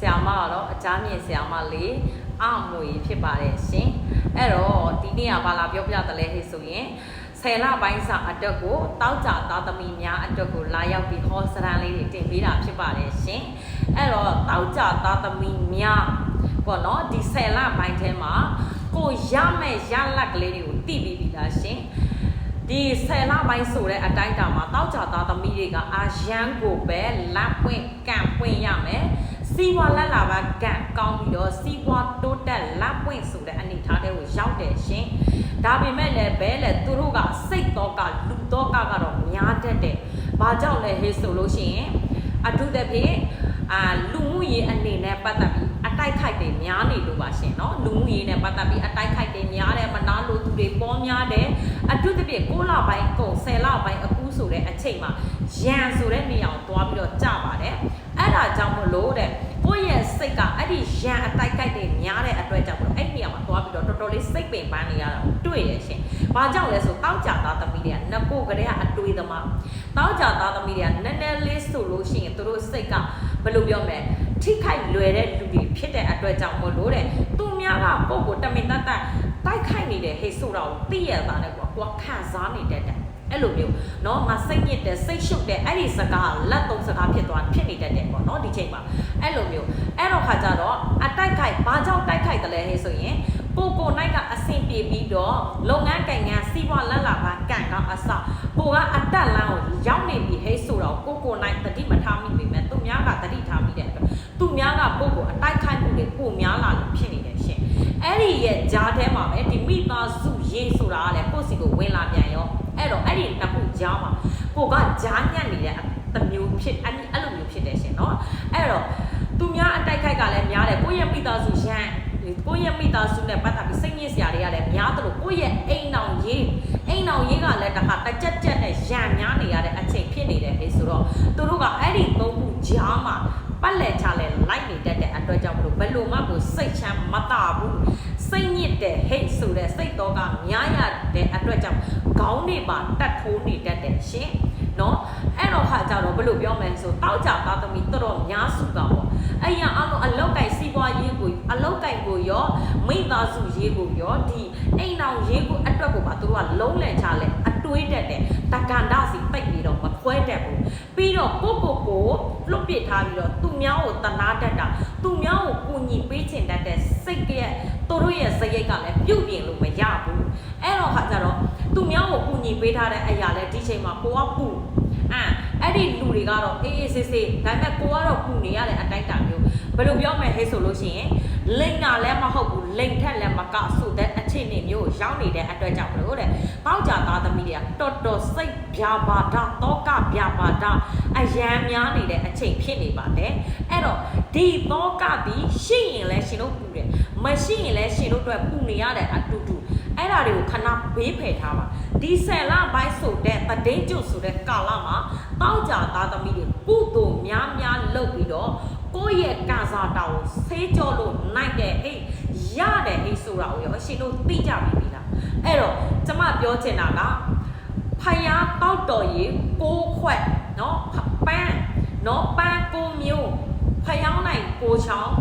ဆရာမကတော့အချားမြင့်ဆရာမလေးအမွေဖြစ်ပါတယ်ရှင်အဲ့တော့ဒီနေ့ကဘာလာပြောပြတယ်လဲဟဲ့ဆိုရင်ဆယ်လပိုင်းစာအတွက်ကိုတောက်ကြသားသမီးများအတွက်ကိုလာရောက်ပြီးဟောစရန်လေးတွေတင်ပေးတာဖြစ်ပါတယ်ရှင်အဲ့တော့တောက်ကြသားသမီးများပေါ့နော်ဒီဆယ်လပိုင်းထဲမှာကိုရမဲ့ရလက်ကလေးတွေကိုသိပြီးပြီလားရှင်ဒီဆယ်လပိုင်းဆိုတဲ့အတိုင်းတာမှာတောက်ကြသားသမီးတွေကအာရန်ကိုပဲလက်ပွင့်ကန့်ပွင့်ရမယ် စီးပွားလက်လာပါကန့်ကောင်းပြီးတော့စီးပွားတိုးတက်လက်ပွင့်ဆိုတဲ့အနေအထားတွေကိုရောက်တယ်ရှင်ဒါပေမဲ့လည်းဘဲလေသူတို့ကစိတ်တော့ကလူတော့ကကတော့များတတ်တယ်ဘာကြောင့်လဲဟေးဆိုလို့ရှိရင်အထူးသဖြင့်အာလူမှုရေးအနေနဲ့ပတ်သက်ပြီးအတိုက်ခိုက်တွေများနေလို့ပါရှင်เนาะလူမှုရေးနဲ့ပတ်သက်ပြီးအတိုက်ခိုက်တွေများတယ်မနာလိုသူတွေပေါ်များတယ်အထူးသဖြင့်6လပိုင်းကုန်10လပိုင်းအခုဆိုတဲ့အချိန်မှာရန်ဆိုတဲ့နေရာကိုတွားပြီးတော့ကြပါတယ်အဲ့ဒါကြောင့်မလို့တဲ့ ကိုယ့်ရဲ့စိတ်ကအဲ့ဒီရန်အတိုက်ခိုက်တွေများတဲ့အတွက်ကြောင့်မလို့အဲ့ဒီနေရာမှာတွားပြီးတော့တော်တော်လေးစိတ်ပင်ပန်းနေရတာကိုတွေ့ရရှင်ဘာကြောင့်လဲဆိုတောက်ကြသားသမီးတွေကငကိုကလေးကအတွေးသမားတောက်ကြသားသမီးတွေကနည်းနည်းလေးဆိုလို့ရှိရင်သူတို့စိတ်ကဘယ်လိုပြောမလဲထိခိုက်လွယ်တဲ့လူတွေဖြစ်တဲ့အတွက်ကြောင့်မလို့တဲ့သူများကပုံကိုတမင်တတ်တတ်တိုက်ခိုက်နေတဲ့ဟေ့ဆိုတာကိုသိရတာနဲ့ကွာကိုကခံစားနေတတ်တယ် အဲ့လိုမျိုးเนาะငါစိတ်ညစ်တယ်စိတ်ရှုပ်တယ်အဲ့ဒီစကားလက်သုံးစကားဖြစ်သွားဖြစ်နေတတ်တယ်ပေါ့เนาะဒီချိန်မှာအဲ့လိုမျိုးအဲ့တော့ခါကြတော့အတိုက်ခိုက်ဘာကြောင့်တိုက်ခိုက်တယ်လဲဟဲ့ဆိုရင်ကိုကိုနိုင်ကအဆင်ပြေပြီးတော့လုပ်ငန်းကံငန်းစီးပွားလက်လာပါကံကအစကိုကအတက်လန်းကိုရောက်နေပြီဟဲ့ဆိုတော့ကိုကိုနိုင်တတိမထားမိပြီမဲ့သူများကတတိထားမိတဲ့အတွက်သူများကကိုကိုအတိုက်ခိုက်မှုတွေပိုများလာလို့ဖြစ်နေတယ်ရှင်အဲ့ဒီရဲ့ကြားထဲမှာပဲဒီမိသားစုရေးဆိုတာကလည်းကိုယ့်စီကိုဝင်လာပြန်ရော အဲ့တော့အဲ့ဒီနှစ်ခုကြားမှာကိုကကြားညက်နေတဲ့တမျိုးဖြစ်အဲ့ဒီအဲ့လိုမျိုးဖြစ်တယ်ရှင်เนาะအဲ့တော့သူများအတိုက်ခိုက်ကလည်းများတယ်ကိုယ့်ရဲ့မိသားစုရန်ကိုယ့်ရဲ့မိသားစုနဲ့ပတ်သက်ပြီးစိတ်ညစ်စရာတွေကလည်းများတယ်လို့ကိုယ့်ရဲ့အိမ်အောင်ရေးအိမ်အောင်ရေးကလည်းတခါတကြက်ကြက်နဲ့ရန်များနေရတဲ့အချိန်ဖြစ်နေတယ်ဟဲ့ဆိုတော့သူတို့ကအဲ့ဒီသုံးခုကြားမှာပတ်လက်ချလဲလိုက်နေတတ်တဲ့အတွက်ကြောင့်မလို့ဘယ်လိုမှကိုစိတ်ချမ်းမသာဘူးစိတ်ညစ်တဲ့ဟိတ်ဆိုတဲ့စိတ်တော့ကများရတဲ့အတွက်ကြောင့် ခေါင်းတွေပါတတ်ထိုးနေတတ်တယ်ရှင်နော်အဲ့တော့ဟာကြတော့ဘယ်လိုပြောမလဲဆိုတောက်ကြသားသမီးတော်တော်များစုကပေါ့အဲ့ရအလုံးအလောက်ကင်စီးပွားရေးကိုအလောက်ကင်ကိုရောမိသားစုရေးကိုရောဒီအိမ်အောင်ရေးကိုအတွက်ကိုပါသူတို့ကလုံးလန့်ချလဲအတွေးတက်တယ်တက္ကန္တစီပိတ်ပြီးတော့မခွဲတတ်ဘူးပြီးတော့ကိုကိုကိုလွတ်ပစ်ထားပြီးတော့သူများကိုတနာတတ်တာသူများကိုကူညီပေးချင်တတ်တဲ့စိတ်ရဲ့သူတို့ရဲ့စရိတ်ကလည်းပြုတ်ပြင်လို့မရဘူးအဲ့တော့ဟာကြတော့သူများကိုကူ ညီပေးထားတဲ့အရာလဲဒီချိန်မှာကိုကပူအာအဲ့ဒီလူတွေကတော့အေးအေးဆေးဆေးဒါပေမဲ့ကိုကတော့ပူနေရတဲ့အတိုင်းတာမျိုးဘယ်လိုပြောမလဲဟဲ့ဆိုလို့ရှိရင်လိမ့်တာလည်းမဟုတ်ဘူးလိမ့်ထက်လည်းမကဆိုတဲ့အခြေအနေမျိုးကိုရောက်နေတဲ့အတွက်ကြောင့်မလို့တဲ့တောက်ကြသားသမီးတွေကတော်တော်စိတ်ပြာပါဒတောကပြာပါဒအယံများနေတဲ့အချိန်ဖြစ်နေပါတယ်အဲ့တော့ဒီတောကပြီးရှိရင်လည်းရှင်တို့ပူတယ်မရှိရင်လည်းရှင်တို့အတွက်ပူနေရတဲ့အတူတူအဲ့ဒါတွေကိုခဏဘေးဖယ်ထားပါ ဒီဆယ်လပိုင်းဆိုတဲ့ပဒိန်ကျုပ်ဆိုတဲ့ကာလမှာတောက်ကြသားသမီးတွေကုသိုလ်များများလုပ်ပြီးတော့ကိုယ့်ရဲ့ကစားတာကိုဆေးကြောလို့နိုင်တယ်ဟေ့ရတယ်ဟေ့ဆိုတာကိုရောအရှင်တို့သိကြပြီလားအဲ့တော့ကျမပြောချင်တာကဖယားတောက်တော်ရေကိုခွက်နော်ပန်းနော်ပန်းကိုမျိုးဖယောင်းနိုင်ကိုချောင်း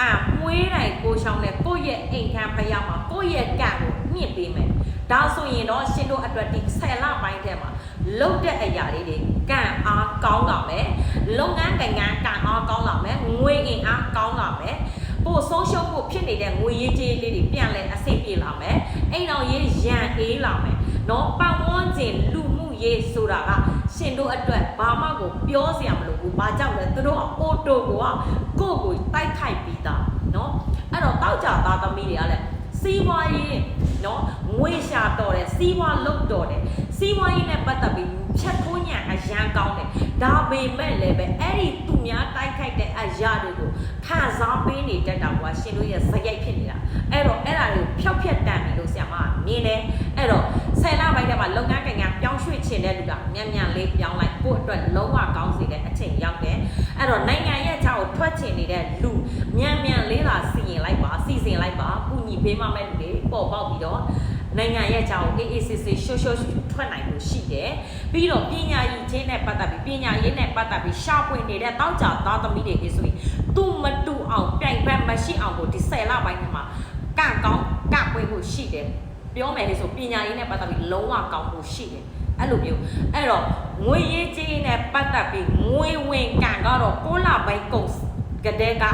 အာမွေးနိုင်ကိုချောင်းနဲ့ကိုယ့်ရဲ့အိမ်ခံဖယောင်းမှာကိုယ့်ရဲ့ကံကိုမြင့်ပေးမယ် ဒါဆိုရင်တော့ရှင်တို့အတွက်ဒီဆယ်လပိုင်းထဲမှာလုတ်တဲ့အရာလေးတွေကံအားကောင်းလာမယ်လုပ်ငန်းကံကံကံအားကောင်းလာမယ်ငွေအင်အားကောင်းလာမယ်ပို့ဆုံးရှုံးဖို့ဖြစ်နေတဲ့ငွေရေးကြေးလေးတွေပြန်လဲအဆင်ပြေလာမယ်အိမ်တော်ရေးရန်အေးလာမယ်နော်ပတ်ဝန်းကျင်လူမှုရေးဆိုတာကရှင်တို့အတွက်ဘာမှကိုပြောစရာမလိုဘူးဘာကြောင့်လဲသူတို့ကအိုတိုကိုကကိုယ့်ကိုတိုက်ခိုက်ပြီးသားနော်အဲ့တော့တောက်ကြသားသမီးတွေကလည်း စီးပွားရေးနော်ငွေရှာတော်တယ်စီးပွားလုပ်တော်တယ်စီးပွားရေးနဲ့ပတ်သက်ပြီးဖြတ်ထိုးညံအရန်ကောင်းတယ်ဒါပေမဲ့လည်းပဲအဲ့ဒီသူများတိုက်ခိုက်တဲ့အရာတွေကိုခံစားပေးနေတတ်တာကရှင်တို့ရဲ့ဇယိုက်ဖြစ်နေတာအဲ့တော့အဲ့ဒါတွေကိုဖျောက်ဖျက်တတ်ပြီလို့ဆရာမကမြင်တယ်အဲ့တော့ဆယ်လပိုင်းထဲမှာလုပ်ငန်းကံကပြောင်းရွှေ့ချင်တဲ့လူကမြန်မြန်လေးပြောင်းလိုက်ကိုယ့်အတွက်လုံးဝကောင်းစေတဲ့အချိန်ရောက်တယ်အဲ့တော့နိုင်ငံရဲ့ခြောက်ကိုထွက်ချင်နေတဲ့လူမြန်မြန်လေးလာစီရင်လိုက်ပါ စီစဉ်လိုက်ပါကုညီပေးမှမဲ့လူတွေပေါ်ပေါက်ပြီးတော့နိုင်ငံရဲ့ခြောက်ကိုအေးအေးဆေးဆေးရှော့ရှော့ထွထွက်နိုင်လို့ရှိတယ်ပြီးတော့ပညာရေးချင်းနဲ့ပတ်သက်ပြီးပညာရေးနဲ့ပတ်သက်ပြီးရှာဖွေနေတဲ့တောက်ကြသားသမီးတွေဆိုရင်သူမတူအောင်ပြိုင်ဘက်မရှိအောင်ကိုဒီ10လပိုင်းထဲမှာကန့်ကောင်းကန့်ပွင့်ဖို့ရှိတယ်ပြောမယ်လေဆိုပညာရေးနဲ့ပတ်သက်ပြီးလုံးဝကောင်းဖို့ရှိတယ်အဲ့လိုမျိုးအဲ့တော့ငွေရေးကြေးနဲ့ပတ်သက်ပြီးငွေဝင်ကံကတော့6လပိုင်းကုန်ကတဲ့က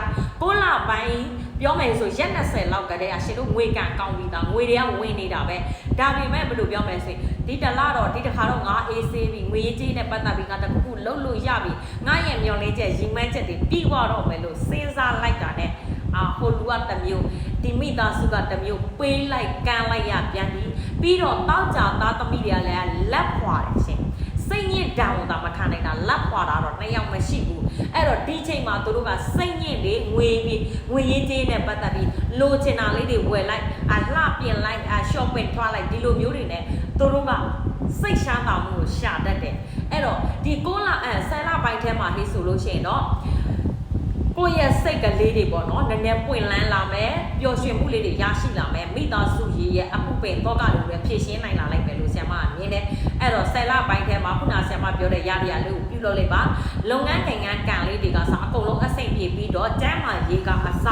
6လပိုင်း ပြောမယ်ဆိုရက်20လောက်ကတည်းကရှင်တို့ငွေကံကောင်းပြီးသားငွေတွေကဝင်နေတာပဲဒါပေမဲ့ဘယ်လိုပြောမလဲဆိုရင်ဒီတလားတော့ဒီတစ်ခါတော့ငါအေးဆေးပြီးငွေရေးကြေးနဲ့ပတ်သက်ပြီးငါတခုခုလှုပ်လို့ရပြီငါရဲ့မျော်လင့်ချက်ရီမန်းချက်တွေပြီးသွားတော့မယ်လို့စဉ်းစားလိုက်တာနဲ့အာဟိုလူကတစ်မျိုးဒီမိသားစုကတစ်မျိုးပေးလိုက်ကမ်းလိုက်ရပြန်ပြီးပြီးတော့တောက်ကြသားသမီးတွေကလည်းလက်ဖွာတယ်ရှင် စိတ်ညစ်တောင်တာမခံနိုင်တာလက်ဖွာတာတော့နှစ်ယောက်မရှိဘူးအဲ့တော့ဒီချိန်မှာသူတို့ကစိတ်ညစ်လေးငွေပြီးငွေရေးကြေးနဲ့ပတ်သက်ပြီးလိုချင်တာလေးတွေဝယ်လိုက်အလှပြင်လိုက်အ shopping ထွားလိုက်ဒီလိုမျိုးတွေနဲ့သူတို့ကစိတ်ချမ်းသာမှုကိုရှာတတ်တယ်အဲ့တော့ဒီ6လအဲ10လပိုင်းထဲမှာဟေးဆိုလို့ရှိရင်တော့ကိုယ့်ရဲ့စိတ်ကလေးတွေပေါ့နော်နည်းနည်းပွင့်လန်းလာမယ်ပျော်ရွှင်မှုလေးတွေရရှိလာမယ်မိသားစုရေးရဲ့အမှုပင်တော့ကတွေလည်းဖြည့်ရှင်းနိုင်လာလိုက်မယ်လို့ဆရာမကမြင်တယ် အဲ့တော့10လပိုင်းထဲမှာခုနဆရာမပြောတဲ့ရရရလေးကိုပြုလုပ်လိုက်ပါလုပ်ငန်းနိုင်ငံကံလေးတွေကစအကုန်လုံးအစိမ့်ပြေပြီးတော့ကျမ်းမာရေးကအစ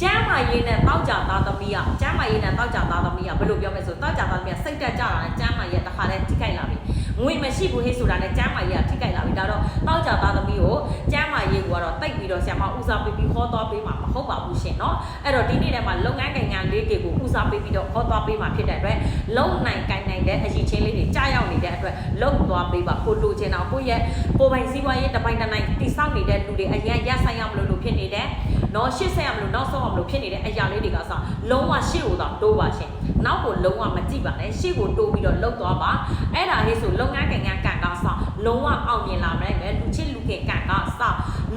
ကျမ်းမာရေးနဲ့တောက်ကြသားသမီးကကျမ်းမာရေးနဲ့တောက်ကြသားသမီးကဘယ်လိုပြောမလဲဆိုတောက်ကြသားသမီးကစိတ်တက်ကြတာနဲ့ကျမ်းမာရေးတစ်ခါတည်းထိခိုက်လာပြီ ငွေမရှိဘူးဟေ့ဆိုတာနဲ့ကျမ်းမာရေးကထိခိုက်လာပြီဒါတော့တောက်ကြသားသမီးကိုကျမ်းမာရေးကတော့တိတ်ပြီးတော့ဆရာမဦးစားပေးပြီးခေါ်သွားပေးမှာမဟုတ်ပါဘူးရှင်เนาะအဲ့တော့ဒီနေ့ထဲမှာလုပ်ငန်းကိန်းငံလေးတွေကိုဦးစားပေးပြီးတော့ခေါ်သွားပေးမှာဖြစ်တဲ့အတွက်လုံနိုင်ကိုင်နိုင်တဲ့အရေးချင်းလေးတွေကြားရောက်နေတဲ့အတွက်လုံသွားပေးပါကိုလိုချင်အောင်ကိုယ့်ရဲ့ကိုယ်ပိုင်စည်းဝါးရေးတစ်ပိုင်းတစ်နိုင်တိစောက်နေတဲ့လူတွေအရင်ရဆိုင်ရမလို့လို့ဖြစ်နေတယ် နော်ရှစ်ဆက်ရမလို့နောက်ဆုံးရမလို့ဖြစ်နေတဲ့အရာလေးတွေကစလုံးဝရှေ့ကိုတော့တိုးပါရှင်နောက်ကိုလုံးဝမကြည့်ပါနဲ့ရှေ့ကိုတိုးပြီးတော့လှုပ်သွားပါအဲ့ဒါလေးဆိုလုပ်ငန်းကိန်းငံကန်ကစလုံးဝအောင်မြင်လာမယ်လူချစ်လူခင်ကန်ကစ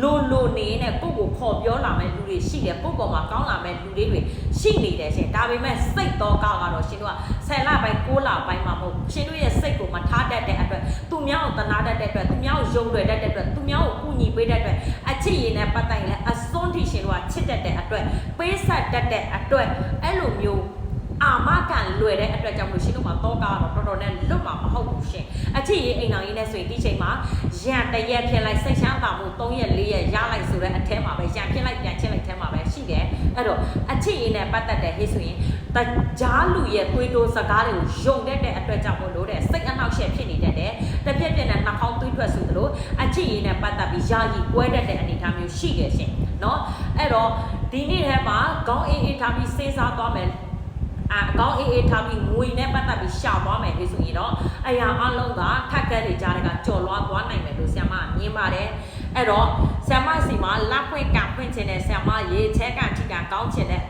လိုလိုနေနဲ့ကိုယ့်ကိုခေါ်ပြောလာမယ်လူတွေရှိတယ်ကိုယ့်ပေါ်မှာကောင်းလာမယ်လူတွေတွေရှိနေတယ်ရှင်ဒါပေမဲ့စိတ်တော့ကတော့ရှင်တို့က10လပိုင်း6လပိုင်းမှာမဟုတ်ရှင်တို့ရဲ့စိတ်ကိုမထားတတ်တဲ့အတွက်သူများကိုတနာတတ်တဲ့အတွက်သူများကိုယုံလွယ်တတ်တဲ့အတွက်သူများကိုကူညီပေးတဲ့အတွက်အချစ်ရည်နဲ့ပတ်သက်ရင်လည်းအစွန်းထိရှင်တို့ကချစ်တတ်တဲ့အတွက်ပေးဆက်တတ်တဲ့အတွက်အဲ့လိုမျိုး အာမခံလွယ်တဲ့အတွက်ကြောင့်လို့ရှင်တို့မှာတော့ကတော့တော်တော်နဲ့လွတ်မှာမဟုတ်ဘူးရှင်အချစ်ရေးအိမ်တော်ကြီးနဲ့ဆိုရင်ဒီချိန်မှာရန်တရက်ဖြစ်လိုက်စိတ်ချမ်းသာမှု3ရက်4ရက်ရလိုက်ဆိုတဲ့အထဲမှာပဲရန်ဖြစ်လိုက်ပြန်ချစ်လိုက်ထဲမှာပဲရှိတယ်အဲ့တော့အချစ်ရေးနဲ့ပတ်သက်တဲ့ဟိဆိုရင်တကြားလူရဲ့သွေးတိုးစကားတွေကိုယုံတတ်တဲ့အတွက်ကြောင့်မလို့တဲ့စိတ်အနှောက်အယှက်ဖြစ်နေတတ်တယ်။တပြက်ပြက်နဲ့နှာခေါင်းသွေးထွက်ဆိုသလိုအချစ်ရည်နဲ့ပတ်သက်ပြီးယာယီကွဲတတ်တဲ့အနေအထားမျိုးရှိခဲ့ရှင်။နော်အဲ့တော့ဒီနေ့ထဲမှာခေါင်းအေးအေးထားပြီးစဉ်းစားသွားမယ် အကောင်းအေးအေးထားပြီးငွေနဲ့ပတ်သက်ပြီးရှာသွားမယ်လေဆိုရင်တော့အရာအလုံးကခက်ကက်တွေကြားတွေကကြော်လွားသွားနိုင်မယ်လို့ဆရာမကမြင်ပါတယ်အဲ့တော့ဆရာမစီမှာလက်ဖွင့်ကဖွင့်ခြင်းနဲ့ဆရာမရေချဲကန်ထိကန်ကောင်းခြင်းနဲ့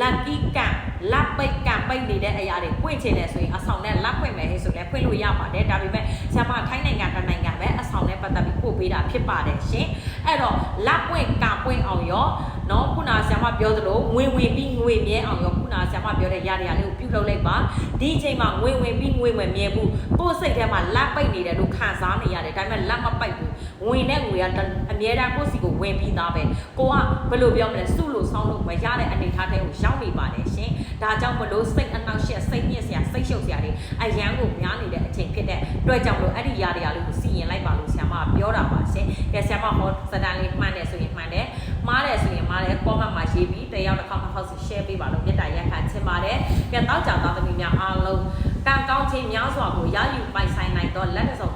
လက်ကီးကန်လက်ပိတ်ကန်ပိတ်နေတဲ့အရာတွေပွင့်ခြင်းနဲ့ဆိုရင်အဆောင်နဲ့လက်ဖွင့်မယ်ဟဲ့ဆိုလည်းဖွင့်လို့ရပါတယ်ဒါပေမဲ့ဆရာမထိုင်းနိုင်ငံတစ်နိုင်ငံပဲအဆောင်နဲ့ပတ်သက်ပြီးပို့ပေးတာဖြစ်ပါတယ်ရှင်အဲ့တော့လက်ပွင့်ကန်ပွင့်အောင်ရော နော်ခုနဆရာမပြောသလိုငွေဝင်ပြီးငွေမြဲအောင်ရောခုနဆရာမပြောတဲ့ရရလေးကိုပြုလုပ်လိုက်ပါဒီအချိန်မှာငွေဝင်ပြီးငွေဝင်မြဲဘူးကိုယ်စိတ်ထဲမှာလက်ပိတ်နေတယ်လို့ခံစားနေရတယ်ဒါပေမဲ့လက်မပိတ်ဘူးဝင်တဲ့ငွေကအမြဲတမ်းကိုယ့်စီကိုဝင်ပြီးသားပဲကိုကဘယ်လိုပြောမလဲစုလို့ဆောင်းလို့မရတဲ့အနေထားတဲ့ကိုရောက်နေပါတယ်ရှင်ဒါကြောင့်မလို့စိတ်အနှောက်အယှက်စိတ်ညစ်စရာစိတ်ရှုပ်စရာတွေအရန်ကိုများနေတဲ့အချိန်ဖြစ်တဲ့အတွက်ကြောင့်မလို့အဲ့ဒီຢာတွေကလေးကိုစီရင်လိုက်ပါလို့ဆရာမကပြောတာပါရှင်ကဲဆရာမဟောစတန်လေးမှန်တယ်ဆိုရင်မှန်တယ် မှားတယ်ဆိုရင်မှားတယ် comment မှာရေးပြီးတယောက်တစ်ခါတစ်ခေါက်စီ share ပေးပါလို့မေတ္တာရက်ခံချင်ပါတယ်ကဲတောက်ကြသားသမီးများအားလုံးကံကောင်းခြင်းများစွာကိုရယူပိုင်ဆိုင်နိုင်တော့လက်တစုံ